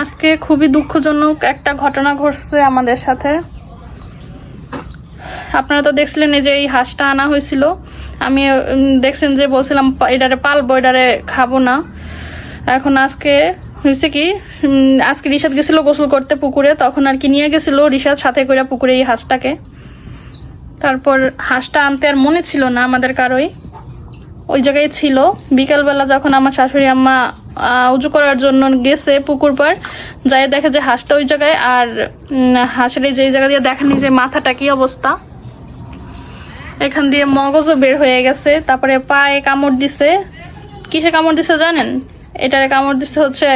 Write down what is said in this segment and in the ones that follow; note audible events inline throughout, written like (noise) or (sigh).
আজকে খুবই দুঃখজনক একটা ঘটনা ঘটছে আমাদের সাথে। আপনারা তো দেখছিলেন এই যে এই হাঁসটা আনা হয়েছিল। আমি দেখছেন যে বলছিলাম এটারে পালবো, এটারে খাব না। এখন আজকে হয়েছে কি আজকে রিশাদ গেছিল গোসল করতে পুকুরে, তখন আর কি নিয়ে গেছিল রিশাদ সাথে করে পুকুরে এই হাঁসটাকে। তারপর হাঁসটা আনতে আর মনে ছিল না আমাদের কারোই। ওই জায়গায় ছিল। বিকালবেলা যখন আমার শাশুড়ি আম্মা উজু করার জন্য গেছে পুকুর পার যাই দেখে যে হাঁসটা ওই জায়গায়, আর হাঁসের যে জায়গা দিয়ে দেখেনি যে মাথাটা কি অবস্থা। এখান দিয়ে মগজও বের হয়ে গেছে, তারপরে পায়ে কামড় দিছে। কিসে কামড় দিছে জানেন? এটারে কামড় দিছে হচ্ছে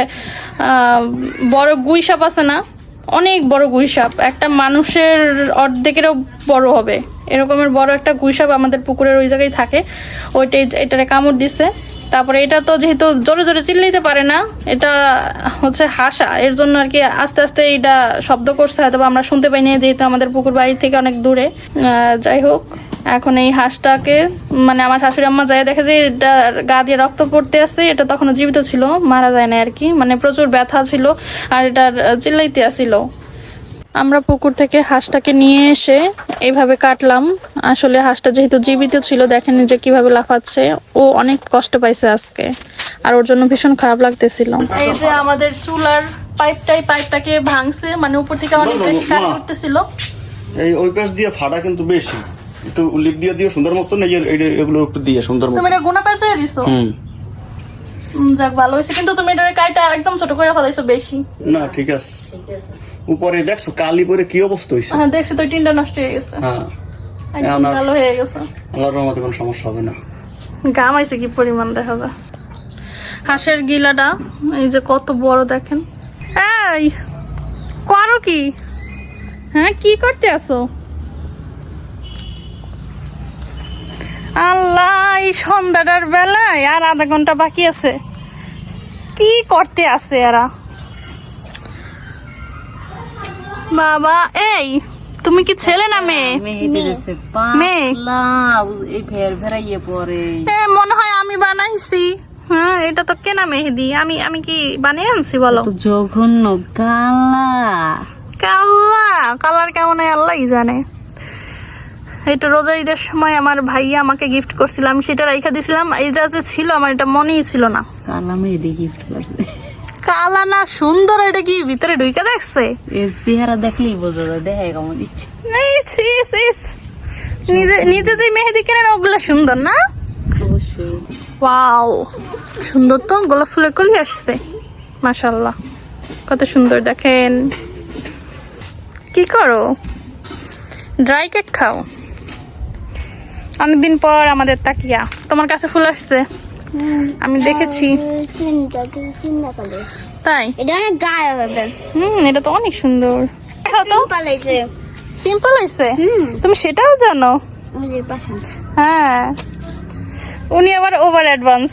বড় গুই সাপ আছে না? অনেক বড় গুই সাপ। একটা মানুষের অর্ধেকেরও বড় হবে। এরকমের বড় একটা গুই সাপ আমাদের পুকুরের ওই জায়গায় থাকে। ওইটাই, এটারে কামড় দিছে। তারপরে এটা তো যেহেতু জোরে জোরে চিল্লাইতে পারে না, এটা হচ্ছে হাসা। এর জন্য আর কি আস্তে আস্তে এটা শব্দ করছে হয়তো আমরা শুনতে পাইনি যেহেতু আমাদের পুকুর বাড়ি থেকে অনেক দূরে। যাই হোক, এখন এই হাঁসটাকে মানে আমার শাশুড়ি আম্মা যায় দেখে যে এটা গা দিয়ে রক্ত পড়তে আছে, এটা তখনও জীবিত ছিল, মারা যায় না আর কি। মানে প্রচুর ব্যথা ছিল আর এটার চিল্লাইতে আসছিল আমরা পুকুর থেকে হাঁসটাকে নিয়ে এসে এইভাবে কাটলাম। আসলে হাঁসটা যেহেতু জীবিত ছিল দেখেন যে কীভাবে লাফাচ্ছে। ও অনেক কষ্ট পাইছে আজকে। আর ওর জন্য ভীষণ খারাপ লাগতেছিল। এই যে আমাদের চুলার পাইপটাই পাইপটাকে ভাঙছে মানে উপর থেকে অনেক বেশি কাজ করতেছিল এই ওই পাশ দিয়ে ফাটা কিন্তু বেশি। একটু লিপ দিয়ে দিও সুন্দর মতো না এগুলো একটু দিয়ে সুন্দর মতো। তুমি এটা গুণা পেঁচাই দিছো? হুম। যাক ভালো হয়েছে। কিন্তু তুমি এটার কাইটা একদম ছোট করে ফেলাইছো বেশি। না ঠিক আছে। ঠিক আছে। উপরে দেখছ কালি পরে কি অবস্থা হয়েছে হ্যাঁ দেখছি তো টিনটা নষ্ট হয়ে গেছে। হ্যাঁ। একদম আমার- কালো হয়ে গেছে। আল্লাহর রহমতে কোনো সমস্যা হবে না। গাম আইছে কি পরিমাণ দেখা যায় হাঁসের গিলাটা এই যে কত বড় দেখেন। এই করো কি? হ্যাঁ কি করতে আসো আল্লাহ এই সন্ধ্যাটার বেলায় আর আধা ঘণ্টা বাকি আছে। কি করতে আছে এরা? বাবা এই তুমি কি ছেলে না মেয়ে? মেয়ে? এই ফের ফেরাইয়ে পরে এ, মনে হয় আমি বানাইছি। হ্যাঁ এটা তো কেনা মেহেদি। আমি আমি কি বানিয়ে আনছি বলো? জঘন্য কালা। কাল্লা কালার কেমন হয় আল্লাহই জানে? এটা রোজা ঈদের সময় আমার ভাইয়া আমাকে গিফট করছিল। আমি সেটা রাইখা দিছিলাম। এটা যে ছিল আমার এটা মনেই ছিল না। কালা মেহেদি গিফট করছে। কালা না সুন্দর এটা কি ভিতরে ঢুকে দেখছে? চেহারা দেখলেই বোঝা যায় দেখে কেমন ইচ্ছে। নিজে নিজে যে মেহেদি কেনেন ওগুলো সুন্দর না? ওয়াও সুন্দর তো গোলাপ ফুলের কলি আসছে মাশাল্লাহ কত সুন্দর দেখেন। কি করো? ড্রাই কেক খাও। অনেকদিন পর আমাদের তাকিয়া তোমার কাছে ফুল আসছে। আমি দেখেছি। তাই? এটা অনেক গায়ে হবে। হুম এটা তো অনেক সুন্দর। পিম্পল হয়েছে তুমি সেটাও জানো? হ্যাঁ। উনি আবার ওভার অ্যাডভান্স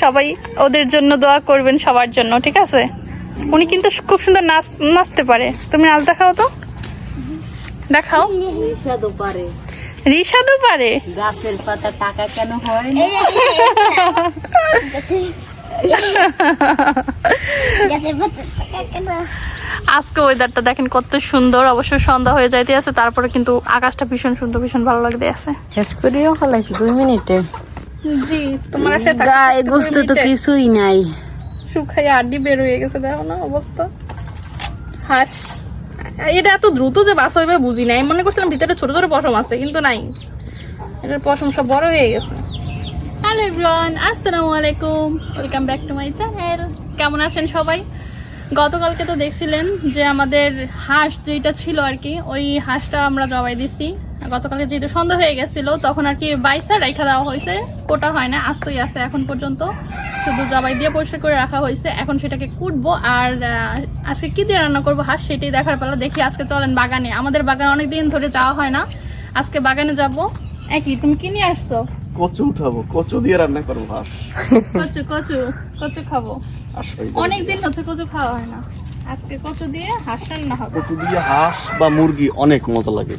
সবাই ওদের জন্য দোয়া করবেন সবার জন্য ঠিক আছে? উনি কিন্তু খুব সুন্দর নাচ নাচতে পারে। তুমি নাচ দেখাও তো। দেখাও। পারে। রিসাদও পারে। গাছের পাতা টাকা কেন হয় না? আজকে ওয়েদারটা দেখেন কত সুন্দর। অবশ্য সন্ধ্যা হয়ে যাইতে আছে তারপরে কিন্তু আকাশটা ভীষণ সুন্দর ভীষণ ভালো লাগতে আছে। শেষ করেও ফেলাইছি দুই মিনিটে। জি তোমার আছে গায়ে গোস্ত তো কিছুই নাই। শুকাই আড্ডি বের হয়ে গেছে দেখো না অবস্থা। হাঁস। এটা এত দ্রুত যে বাস হইবে বুঝি নাই। মনে করছিলাম ভিতরে ছোট ছোট পশম আছে, কিন্তু নাই। এটার পশম সব বড় হয়ে গেছে। হ্যালো এভরিওয়ান আসসালামু আলাইকুম। Welcome back to my channel কেমন আছেন সবাই? গতকালকে তো দেখছিলেন যে আমাদের হাঁস যেটা ছিল আর কি, ওই হাঁসটা আমরা জবাই দিছি। গতকালকে যেহেতু সন্ধ্যা হয়ে গেছিল, তখন আর কি বাইসা রেখা দেওয়া হয়েছে। কোটা হয় না, আস্তই আছে এখন পর্যন্ত। শুধু জবাই দিয়ে পরিষ্কার করে রাখা হয়েছে এখন সেটাকে কুটবো আর আজকে কি দিয়ে রান্না করব হাঁস সেটাই দেখার পালা দেখি আজকে চলেন বাগানে। আমাদের বাগানে অনেকদিন ধরে যাওয়া হয় না আজকে বাগানে যাব। একই তুমি কি নিয়ে আসছো? কচু উঠাবো কচু দিয়ে রান্না করব হাঁস। কচু কচু কচু খাব। আসলেই অনেকদিন হচ্ছে কচু খাওয়া হয় না। আজকে কচু দিয়ে হাঁস রান্না হবে। কচু দিয়ে হাঁস বা মুরগি অনেক মজা লাগে।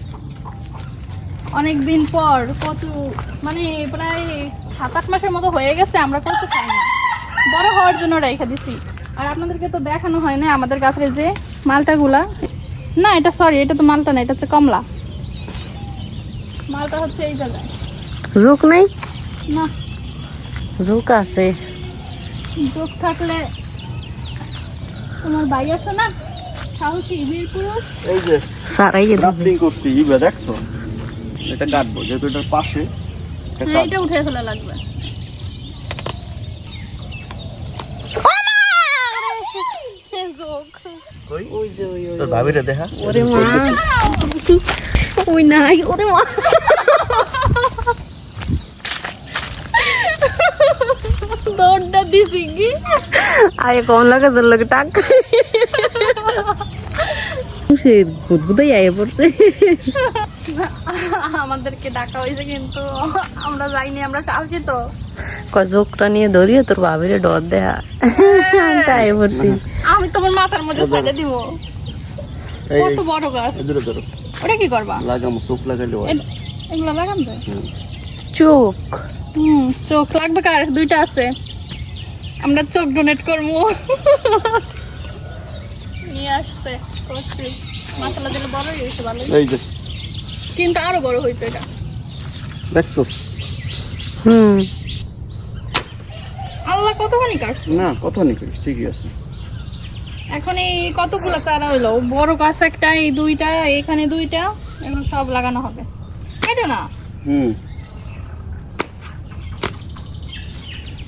অনেকদিন পর কচু মানে প্রায় সাত আট মাসের মতো হয়ে গেছে আমরা কচু খাই না। বড় হওয়ার জন্য রেখে দিছি। আর আপনাদেরকে তো দেখানো হয় না আমাদের গাছের যে মালটাগুলা। না এটা সরি এটা তো মালটা না এটা হচ্ছে কমলা। মালটা হচ্ছে এই জায়গায়। ঝুঁক নাই? না। ঝুঁক আছে। চোখ থাকলে তোমার ভাই আছে না? সাহসী বীর পুরুষ। এই যে করছি ইবে দেখছ? এটা কাটবো যেহেতু এটার পাশে। এটা কাটবো। এটা উঠে ফেলা লাগবে। কই? ওই যে ওই ওই তোর ভাবিরে দেখা? ওরে মা। ওই নাই ওরে মা। দৌড়টা দিছি কি? আরে কম লাগে তোর লাগে টাক। (laughs) সে বুদবুদাই আয়ে পড়ছে। আমাদেরকে ডাকা হয়েছে কিন্তু আমরা যাইনি আমরা সাহসী তো। কজকটা নিয়ে ধরিয়ে তোর বাবিরে ডর দেয়া। তাই পড়ছি আমি তোমার মাথার মধ্যে সাজা দিব। কত বড় গাছ। ওটা কি করবা? লাগামো চোখ লাগাইলে হয়। এগুলো লাগান যায় চোখ। হুম চোখ লাগবে কার? দুইটা আছে। আমরা চোখ ডোনেট করব। নিয়ে আসতে করছি মাথালা দিলে বড় হয়ে গেছে ভালো এই যে। কিন্তু আরও বড় হইতো এটা। দেখছ হুম। আল্লাহ কতখানি কাজ না কই, ঠিকই আছে। এখন এই কতগুলো চারা হইল? বড় গাছ একটা এই দুইটা এখানে দুইটা এগুলো সব লাগানো হবে। এটা না? হুম।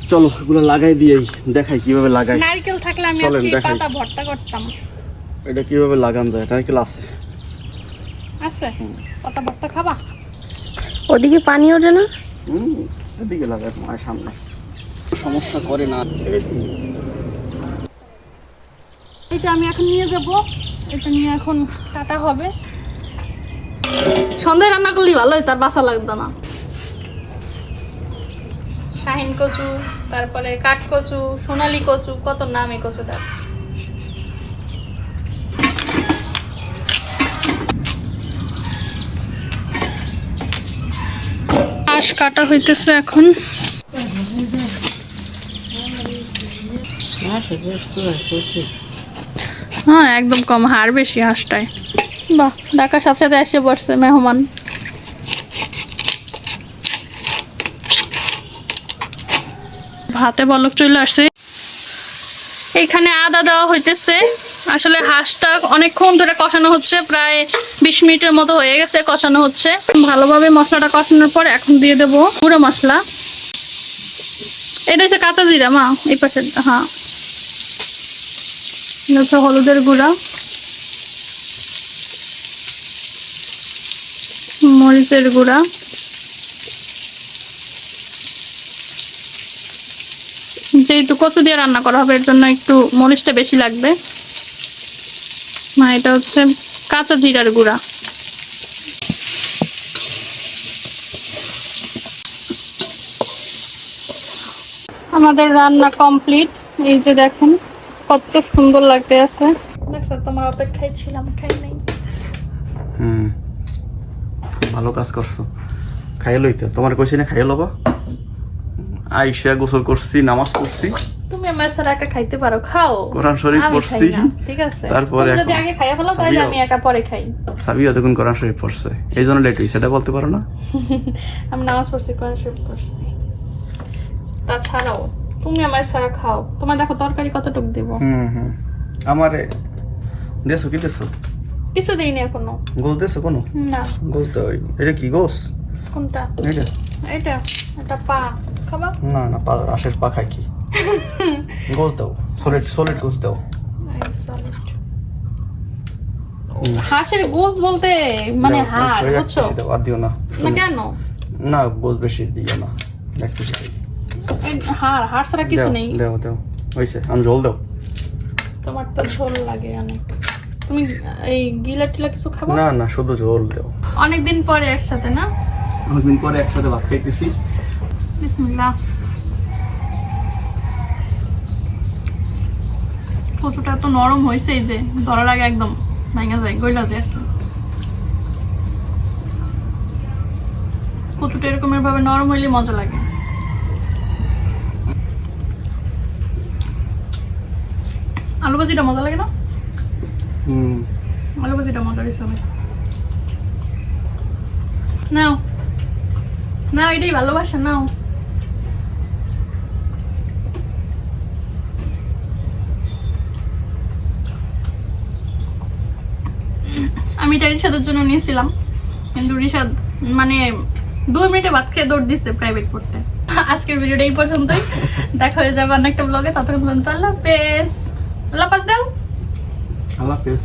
চলো এগুলো লাগাই দিয়েই দেখাই কীভাবে লাগাই। নারকেল থাকলে আমি আজকে পাতা ভর্তা করতাম। এটা কীভাবে লাগান যায়? নারকেল আছে। আছে? খাবা? ওদিকে পানি ওঠে না? হুম এদিকে লাগাই তোমার সামনে। সমস্যা করে না। এটা আমি এখন নিয়ে যাব। এটা নিয়ে এখন কাটা হবে। সন্ধ্যায় রান্না করলেই ভালো হয় তার বাসা লাগতো না। শাহিন কচু তারপরে কাঠ কচু সোনালি কচু কত নাম এই কচুটার হাঁস কাটা হইতেছে এখন। হ্যাঁ একদম কম হার বেশি হাঁসটায়। বাহ, ঢাকার সাথে সাথে এসে পড়ছে মেহমান। ভাতে বলক চলে আসছে। এখানে আদা দেওয়া হইতেছে। আসলে হাঁসটা অনেকক্ষণ ধরে কষানো হচ্ছে, প্রায় বিশ মিনিটের মতো হয়ে গেছে কষানো হচ্ছে। ভালোভাবে মশলাটা কষানোর পর এখন দিয়ে দেবো গুঁড়ো মশলা। এটা হচ্ছে কাঁচা জিরা, মা, এই পাশে হ্যাঁ। হলুদের গুঁড়া। মরিচের গুঁড়া। যেহেতু কচু দিয়ে রান্না করা হবে, এর জন্য একটু মরিচটা বেশি লাগবে। না এটা হচ্ছে কাঁচা জিরার গুঁড়া। আমাদের রান্না কমপ্লিট। এই যে দেখেন কত সুন্দর লাগতে আছে। দেখছ তোমার অপেক্ষায় ছিলাম খাই নাই। হুম। ভালো কাজ করছ। খাইয়ে লইতে। তোমার কইছি না খাইয়ে লবা? আইসা গোসল করছি নামাজ পড়ছি। আমার সাথে একা খাইতে পারো খাও। কোরআন শরীফ পড়ছি। ঠিক আছে? তারপরে যদি আগে খাইয়া ফেলো তাহলে আমি একা পরে খাই। সাবিয়া তখন কোরআন শরীফ পড়ছে এই জন্য লেট হয়েছে এটা বলতে পারো না? (laughs) আমি নামাজ পড়ছি কোরআন শরীফ পড়ছি। তাছাড়াও তুমি আমার সারা খাও। তোমার দেখো তরকারি কতটুক দিব? হুম হুম। আমারে দেছো কি দেছো? কিছু দিইনি এখনও। গোল দেছো কোনো? না। গোল তো ওই এটা কি গোস কোনটা? এটা। এটা? এটা পা। খাবা? না না পা আশের পা খাই কি? গোল দাও সলিড সলিড গোস দাও। এই solid। হাঁসের গোস বলতে মানে দাও, হাড় সই এক বুঝছ? পিসি দাও আর দিও না। না কেন? না গোস বেশি দিও না এক পিসি খাই। এই হাড় হাড় ছাড়া কিছু নেই। দাও দাও। হয়েছে আমি জল দাও। তোমার তো ঝোল লাগে অনেক। তুমি এই গিলা টিলা কিছু খাবা? না না শুধু ঝোল দাও। অনেকদিন পরে একসাথে না? অনেকদিন পরে একসাথে ভাত খাইতেছি। বিসমিল্লাহ। কচুটা তো নরম হয়েছে এই যে ধরার আগে একদম ভেঙে যায় গইলা যায় আর কি। কচুটা এরকমের ভাবে নরম হইলে মজা লাগে। আলু ভাজিটা মজা লাগে না? হুম। আলু ভাজিটা মজা হয়েছে অনেক। নাও। নাও এটাই ভালোবাসা নাও। আমি রিসাদের জন্য নিয়েছিলাম। কিন্তু রিসাদ মানে দুই মিনিটে ভাত খেয়ে দৌড় দিচ্ছে প্রাইভেট পড়তে আজকের ভিডিওটা এই পর্যন্তই। দেখা হয়ে যাবে অনেকটা ব্লগে পর্যন্ত আল্লাহ পেস আল্লাহ পাস দাও। আল্লাহ হাফেজ।